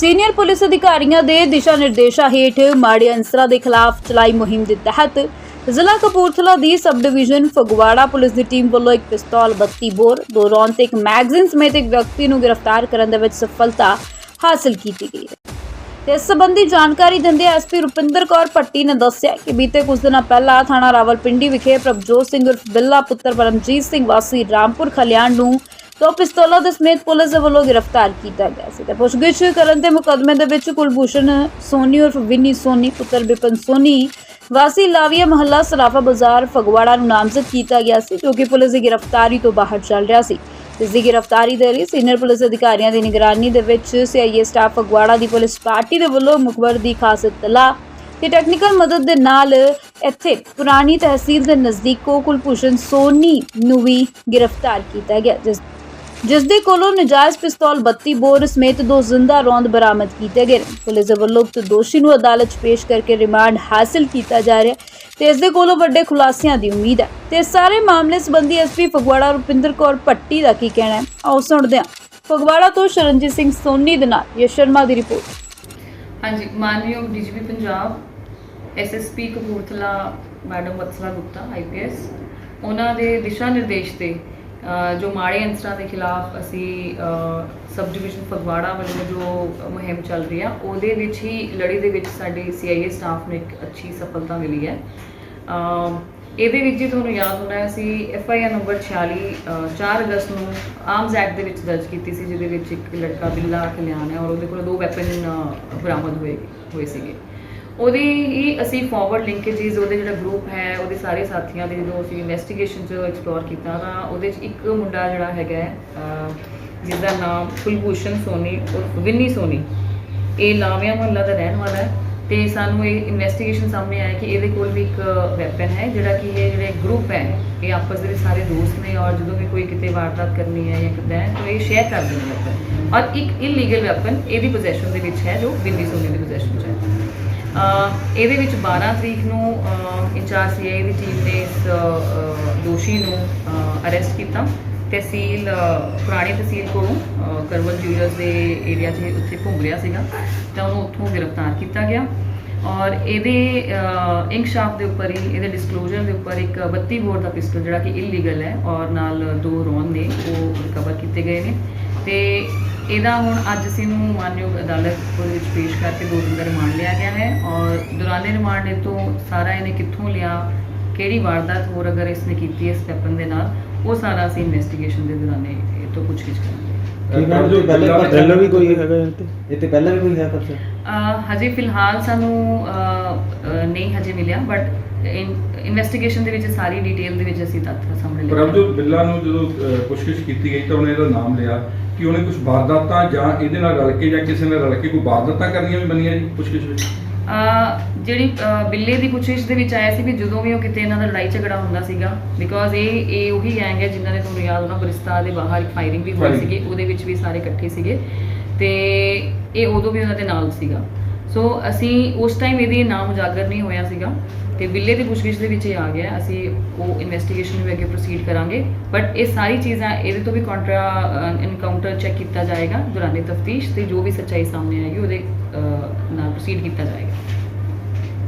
Senior police ਅਧਿਕਾਰੀਆਂ ਦੇ ਦਿਸ਼ਾ ਨਿਰਦੇਸ਼ਾਂ ਹੇਠ ਮਾੜੇ ਅੰਸਰਾਂ ਦੇ ਖਿਲਾਫ ਚਲਾਈ ਮੁਹਿੰਮ ਦੇ ਤਹਿਤ ਜ਼ਿਲ੍ਹਾ ਕਪੂਰਥਲਾ ਦੀ ਸਬ ਡਿਵੀਜ਼ਨ ਫਗਵਾੜਾ ਪੁਲਿਸ ਦੀ ਟੀਮ ਵੱਲੋਂ ਇੱਕ ਪਿਸਤੌਲ 32 ਬੋਰ ਦੋ ਰੌਂਦ ਤੇ ਇੱਕ ਮੈਗਜ਼ੀਨ ਸਮੇਤ ਇੱਕ ਵਿਅਕਤੀ ਨੂੰ ਗ੍ਰਿਫਤਾਰ ਕਰਨ ਦੇ ਵਿੱਚ ਸਫਲਤਾ ਹਾਸਲ ਕੀਤੀ ਗਈ ਹੈ। ਤੇ ਇਸ ਸੰਬੰਧੀ ਜਾਣਕਾਰੀ ਦਿੰਦੇ ਐਸਪੀ ਰੁਪਿੰਦਰ ਕੌਰ ਭੱਟੀ ਨੇ ਦੱਸਿਆ ਕਿ ਬੀਤੇ ਕੁਝ ਦਿਨਾਂ ਪਹਿਲਾਂ ਥਾਣਾ ਰਾਵਲਪਿੰਡੀ ਵਿਖੇ ਪ੍ਰਭਜੋਤ ਸਿੰਘ ਉਰਫ ਬਿੱਲਾ ਪੁੱਤਰ ਪਰਮਜੀਤ ਸਿੰਘ ਵਾਸੀ ਰਾਮਪੁਰ ਖਲਿਆਣ ਨੂੰ ਦੋ ਪਿਸਤੌਲਾਂ ਦੇ ਸਮੇਤ ਪੁਲਿਸ ਦੇ ਵੱਲੋਂ ਗ੍ਰਿਫਤਾਰ ਕੀਤਾ ਗਿਆ ਸੀ। ਤੇ ਪੁੱਛਗਿੱਛ ਕਰਨ ਦੇ ਮੁਕਦਮੇ ਦੇ ਵਿੱਚ ਕੁਲਭੂਸ਼ਣ ਸੋਨੀ ਉਰਫ ਵਿਨੀ ਸੋਨੀ, ਪੁੱਤਰ ਬਿਪਨ ਸੋਨੀ, ਵਾਸੀ ਲਾਵੀਆ ਮਹੱਲਾ ਸਰਾਫਾ ਬਾਜ਼ਾਰ ਫਗਵਾੜਾ ਨੂੰ ਨਾਮਜ਼ਦ ਕੀਤਾ ਗਿਆ ਸੀ, ਜੋ ਕਿ ਪੁਲਿਸ ਦੀ ਗ੍ਰਿਫਤਾਰੀ ਤੋਂ ਬਾਹਰ ਚੱਲ ਰਿਹਾ ਸੀ। ਇਸ ਦੀ ਗ੍ਰਿਫਤਾਰੀ ਦੇ ਲਈ ਸੀਨੀਅਰ ਪੁਲਿਸ ਅਧਿਕਾਰੀਆਂ ਦੀ ਨਿਗਰਾਨੀ ਦੇ ਵਿੱਚ ਸੀਆਈਏ ਸਟਾਫ ਫਗਵਾੜਾ ਦੀ ਪੁਲਿਸ ਪਾਰਟੀ ਦੇ ਵੱਲੋਂ ਮੁਖਬਰ ਦੀ ਖਾਸ ਇਤਲਾ ਤੇ ਟੈਕਨੀਕਲ ਮਦਦ ਦੇ ਨਾਲ ਇੱਥੇ ਪੁਰਾਣੀ ਤਹਿਸੀਲ ਦੇ ਨਜ਼ਦੀਕੋ ਕੁਲਭੂਸ਼ਣ ਸੋਨੀ ਨੂੰ ਵੀ ਗ੍ਰਿਫਤਾਰ ਕੀਤਾ ਗਿਆ, ਜਿਸ ਜਿਸ ਦੇ ਕੋਲੋਂ ਨਜਾਇਜ਼ ਪਿਸਤੌਲ 32 ਬੋਰ ਸਮੇਤ ਦੋ ਜ਼ਿੰਦਾ ਰੌਂਦ ਬਰਾਮਦ ਕੀਤੇ ਗਏ ਪੁਲਿਸ ਵੱਲੋਂ ਉਕਤ ਦੋਸ਼ੀ ਨੂੰ ਅਦਾਲਤ 'ਚ ਪੇਸ਼ ਕਰਕੇ ਰਿਮਾਂਡ ਹਾਸਲ ਕੀਤਾ ਜਾ ਰਿਹਾ ਤੇ ਇਸ ਦੇ ਕੋਲੋਂ ਵੱਡੇ ਖੁਲਾਸਿਆਂ ਦੀ ਉਮੀਦ ਹੈ। ਤੇ ਸਾਰੇ ਮਾਮਲੇ ਸੰਬੰਧੀ ਐਸਪੀ ਫਗਵਾੜਾ ਰੁਪਿੰਦਰ ਕੌਰ ਭੱਟੀ ਦਾ ਕੀ ਕਹਿਣਾ ਹੈ? ਆਓ ਸੁਣਦੇ ਹਾਂ। ਫਗਵਾੜਾ ਤੋਂ ਸ਼ਰਨਜੀਤ ਸਿੰਘ ਸੋਨੀ ਦੇ ਨਾਲ ਯਸ਼ ਸ਼ਰਮਾ ਦੀ ਰਿਪੋਰਟ। ਹਾਂਜੀ, ਮਾਨਯੋਗ DGP Punjab SSP Kapurthala madam Vatsala Gupta IPS ਉਹਨਾਂ ਦੇ ਦਿਸ਼ਾ ਨਿਰਦੇਸ਼ ਤੇ ਜੋ ਮਾੜੇ ਅੰਸਰਾਂ ਦੇ ਖਿਲਾਫ ਅਸੀਂ ਸਬ ਡਿਵੀਜ਼ਨ ਫਗਵਾੜਾ ਵੱਲੋਂ ਜੋ ਮੁਹਿੰਮ ਚੱਲ ਰਹੀ ਆ ਉਹਦੇ ਵਿੱਚ ਹੀ ਲੜੀ ਦੇ ਵਿੱਚ ਸਾਡੇ ਸੀਆਈਏ ਸਟਾਫ ਨੂੰ ਇੱਕ ਅੱਛੀ ਸਫਲਤਾ ਮਿਲੀ ਹੈ। ਇਹਦੇ ਵਿੱਚ ਜੇ ਤੁਹਾਨੂੰ ਯਾਦ ਹੋਣਾ ਅਸੀਂ ਹੈ ਆਈ ਆਰ ਨੰਬਰ 46 ਅ, 4 ਅਗਸਤ ਨੂੰ ਆਰਮਸ ਐਕਟ ਦੇ ਵਿੱਚ ਦਰਜ ਕੀਤੀ ਸੀ ਜਿਹਦੇ ਵਿੱਚ ਇੱਕ ਲੜਕਾ ਬਿੱਲਾ ਕਲਿਆਣ ਹੈ ਔਰ ਉਹਦੇ ਕੋਲ ਦੋ ਵੈਪਨ ਬਰਾਮਦ ਹੋਏ ਹੋਏ ਸੀਗੇ। ਉਹਦੀ ਹੀ ਅਸੀਂ ਫਾਰਵਰਡ ਲਿੰਕੇजेस ਉਹਦੇ ਜਿਹੜਾ ਗਰੁੱਪ ਹੈ ਉਹਦੇ ਸਾਰੇ ਸਾਥੀਆਂ ਦੇ ਜਦੋਂ ਅਸੀਂ ਇਨਵੈਸਟੀਗੇਸ਼ਨ ਚ ਐਕਸਪਲੋਰ ਕੀਤਾ ਤਾਂ ਉਹਦੇ ਚ ਇੱਕ ਮੁੰਡਾ ਜਿਹੜਾ ਹੈਗਾ ਹੈ, ਜਿਸ ਦਾ ਨਾਮ ਕੁਲਭੂਸ਼ਣ ਸੋਨੀ ਔਰ ਵਿੰਨੀ ਸੋਨੀ। ਇਹ ਲਾਵਿਆ ਮੁਹੱਲਾ ਦਾ ਰਹਿਣ ਵਾਲਾ ਹੈ ਤੇ ਸਾਨੂੰ ਇਹ ਇਨਵੈਸਟੀਗੇਸ਼ਨ ਸਾਹਮਣੇ ਆਇਆ ਕਿ ਇਹਦੇ ਕੋਲ ਵੀ ਇੱਕ ਵੈਪਨ ਹੈ ਜਿਹੜਾ ਕਿ ਇਹ ਜਿਹੜੇ ਗਰੁੱਪ ਹੈ ਇਹ ਆਪਸ ਦੇ ਵਿੱਚ ਸਾਰੇ ਦੋਸਤ ਨੇ ਔਰ ਜਦੋਂ ਵੀ ਕੋਈ ਕਿਤੇ ਵਾਰਦਾਤ ਕਰਨੀ ਹੈ ਜਾਂ ਕਿੱਦਾਂ ਹੈ ਤਾਂ ਇਹ ਸ਼ੇਅਰ ਕਰਦੇ ਨੇ। ਵੈਪਨ ਔਰ ਇੱਕ ਇਲੀਗਲ ਵੈਪਨ ਇਹਦੀ ਪੋਜੀਸ਼ਨ ਦੇ ਵਿੱਚ ਹੈ ਜੋ ਵਿੰਨੀ ਸੋਨੀ ਦੀ ਪੋਜੀਸ਼ਨ 'ਚ ਹੈ। ਇਹਦੇ ਵਿੱਚ 12 ਤਰੀਕ ਨੂੰ ਇੰਚਾਰਜ ਸੀਆਈ ਦੀ ਟੀਮ ਨੇ ਇਸ ਦੋਸ਼ੀ ਨੂੰ ਅਰੈਸਟ ਕੀਤਾ ਤਹਿਸੀਲ ਅਹ, ਪੁਰਾਣੀ ਤਹਿਸੀਲ ਕੋਲੋਂ ਕਰਵਲ ਜੂਲਰਸ ਦੇ ਏਰੀਆ 'ਚ ਉੱਥੇ ਘੁੰਮ ਰਿਹਾ ਸੀਗਾ ਤਾਂ ਉਹਨੂੰ ਉੱਥੋਂ ਗ੍ਰਿਫਤਾਰ ਕੀਤਾ ਗਿਆ ਔਰ ਇਹਦੇ ਇਨਕਸ਼ਾਫ ਦੇ ਉੱਪਰ ਹੀ ਇਹਦੇ ਡਿਸਕਲੋਜ਼ਰ ਦੇ ਉੱਪਰ ਇੱਕ 32 ਬੋਰ ਦਾ ਪਿਸਟਲ ਜਿਹੜਾ ਕਿ ਇਲੀਗਲ ਹੈ ਔਰ ਨਾਲ ਦੋ ਰੌਂਦ ਨੇ ਉਹ ਰਿਕਵਰ ਕੀਤੇ ਗਏ ਨੇ ਤੇ ਇਹਦਾ ਹੁਣ ਅੱਜ ਅਸੀਂ ਨੂੰ ਮਾਨਯੋਗ ਅਦਾਲਤ ਕੋਲ ਵਿੱਚ ਪੇਸ਼ ਕਰਕੇ ਦੋ ਦਿਨ ਦਾ ਰਿਮਾਂਡ ਲਿਆ ਗਿਆ ਹੈ ਔਰ ਦੌਰਾਨੇ ਰਿਮਾਂਡ ਇਹ ਤੋਂ ਸਾਰਾ ਇਹਨੇ ਕਿੱਥੋਂ ਲਿਆ, ਕਿਹੜੀ ਵਾਰਦਾਤ ਹੋਰ ਅਗਰ ਇਸਨੇ ਕੀਤੀ ਹੈ ਸਟੈਪਨ ਦੇ ਨਾਲ, ਉਹ ਸਾਰਾ ਅਸੀਂ ਇਨਵੈਸਟੀਗੇਸ਼ਨ ਦੇ ਦੌਰਾਨੇ ਇਹ ਤੋਂ ਪੁੱਛਗਿੱਛ ਕਰਾਂਗੇ। ਕੀ ਨਾਮ ਜੀ? ਪਹਿਲੇ ਪਹਿਲਾਂ ਵੀ ਕੋਈ ਹੈਗਾ ਇਹ ਤੇ ਪਹਿਲਾਂ ਵੀ ਕੋਈ ਹੈ ਪਰਚਾ? ਅਹ ਹਜੇ ਫਿਲਹਾਲ ਸਾਨੂੰ ਅਹ, ਅਹ, ਨਹੀਂ ਹਜੇ ਮਿਲਿਆ ਬਟ ਇਨਵੈਸਟੀਗੇਸ਼ਨ ਦੇ ਵਿੱਚ ਸਾਰੀ ਡਿਟੇਲ ਦੇ ਵਿੱਚ ਅਸੀਂ ਤੱਥ ਸਾਹਮਣੇ ਲੈ ਪ੍ਰਭਜੋਤ ਬਿੱਲਾ ਨੂੰ ਜਦੋਂ ਅਹ, ਪੁੱਛਗਿੱਛ ਕੀਤੀ ਗਈ ਤਾਂ ਉਹਨੇ ਇਹਦਾ ਨਾਮ ਲਿਆ ਕਿ ਉਹਨੇ ਕੁਝ ਵਾਰਦਾਤਾਂ ਜਾਂ ਇਹਦੇ ਨਾਲ ਰਲ ਕੇ ਜਾਂ ਕਿਸੇ ਨਾਲ ਰਲ ਕੇ ਕੋਈ ਵਾਰਦਾਤਾਂ ਕਰਨੀਆਂ ਵੀ ਬਣੀਆਂ ਜੀ ਪੁੱਛਗਿੱਛ ਵਿੱਚ? ਜਿਹੜੀ ਬਿੱਲੇ ਦੀ ਪੁੱਛਿਸ਼ ਦੇ ਵਿੱਚ ਆਇਆ ਸੀ ਵੀ ਜਦੋਂ ਵੀ ਉਹ ਕਿਤੇ ਇਹਨਾਂ ਦਾ ਲੜਾਈ ਝਗੜਾ ਹੁੰਦਾ ਸੀਗਾ ਬਿਕੋਜ਼ ਇਹ ਇਹ ਉਹੀ ਗੈਂਗ ਹੈ ਜਿਨ੍ਹਾਂ ਨੇ ਤੁਹਾਨੂੰ ਯਾਦ ਹੋਣਾ ਬਰਿਸਤਾ ਦੇ ਬਾਹਰ ਇੱਕ ਫਾਇਰਿੰਗ ਵੀ ਹੋਈ. ਸੀਗੀ ਉਹਦੇ ਵਿੱਚ ਵੀ ਸਾਰੇ ਇਕੱਠੇ ਸੀਗੇ ਤੇ ਇਹ ਉਦੋਂ ਵੀ ਉਹਨਾਂ ਦੇ ਨਾਲ ਸੀਗਾ ਸੋ ਅਸੀਂ ਉਸ ਟਾਈਮ ਇਹਦੀ ਨਾਮ ਉਜਾਗਰ ਨਹੀਂ ਹੋਇਆ ਸੀਗਾ ਤੇ ਬਿੱਲੇ ਦੀ ਪੁੱਛਗਿੱਛ ਦੇ ਵਿੱਚ ਇਹ ਆ ਗਿਆ ਅਸੀਂ ਉਹ ਇਨਵੈਸਟੀਗੇਸ਼ਨ ਵੀ ਅੱਗੇ ਪ੍ਰੋਸੀਡ ਕਰਾਂਗੇ ਬਟ ਇਹ ਸਾਰੀ ਚੀਜ਼ਾਂ ਇਹਦੇ ਤੋਂ ਵੀ ਕੰਟਰਾ ਐਨਕਾਊਂਟਰ ਚੈੱਕ ਕੀਤਾ ਜਾਏਗਾ, ਦੌਰਾਨੇ ਤਫਤੀਸ਼ ਤੇ ਜੋ ਵੀ ਸੱਚਾਈ ਸਾਹਮਣੇ ਆਏਗੀ, ਉਹਦੇ ਨਾਲ ਪ੍ਰੋਸੀਡ ਕੀਤਾ ਜਾਏਗਾ।